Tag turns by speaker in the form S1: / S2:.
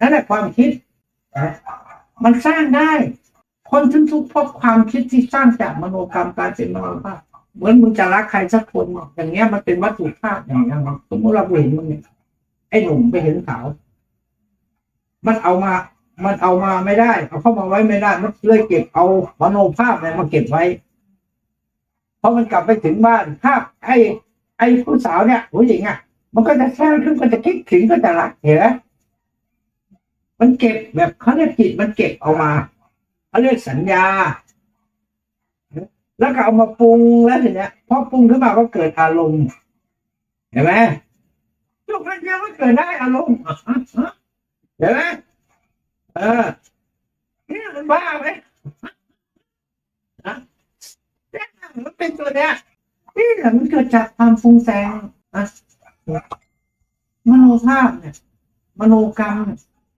S1: นั่นแหละความคิด มันสร้างได้ คนถึงทุกพบความคิดที่สร้างจากมโนกรรมการเป็นมโนภาพเหมือนมึงจะรักใครสักคนอย่างเงี้ยมันเป็นวัตถุภาพอย่างเงี้ยสมมติเราเห็นมึงเนี่ยไอ้หนุ่มไปเห็นสาว มันเอามา มันเอามาไม่ได้ เอาเข้ามาไว้ไม่ได้มันเลยเก็บเอามโนภาพเนี่ยมาเก็บไว้พอมันกลับไปถึงบ้านภาพไอ้ ไอ้ผู้สาวเนี่ยผู้หญิงอะ มันก็จะแช่ขึ้นก็จะคิดถึงก็จะรักเห็นไหม มันเก็บแบบเขาเรียกจิตมันเก็บเอามาเขาเรียกสัญญา แล้วก็เอามาปรุงแล้วทีเนี้ยพอปรุงขึ้นมาก็เกิดอารมณ์เห็นไหมทุกครั้งมันเกิดได้อารมณ์เห็นไหมเออนี่มันบ้าไหมฮะเนี่ยมันเป็นตัวเนี้ยนี่แหละมันเกิดจากความฟุ้งแซงนะมโนภาพเนี่ย มโนกรรมเนี่ย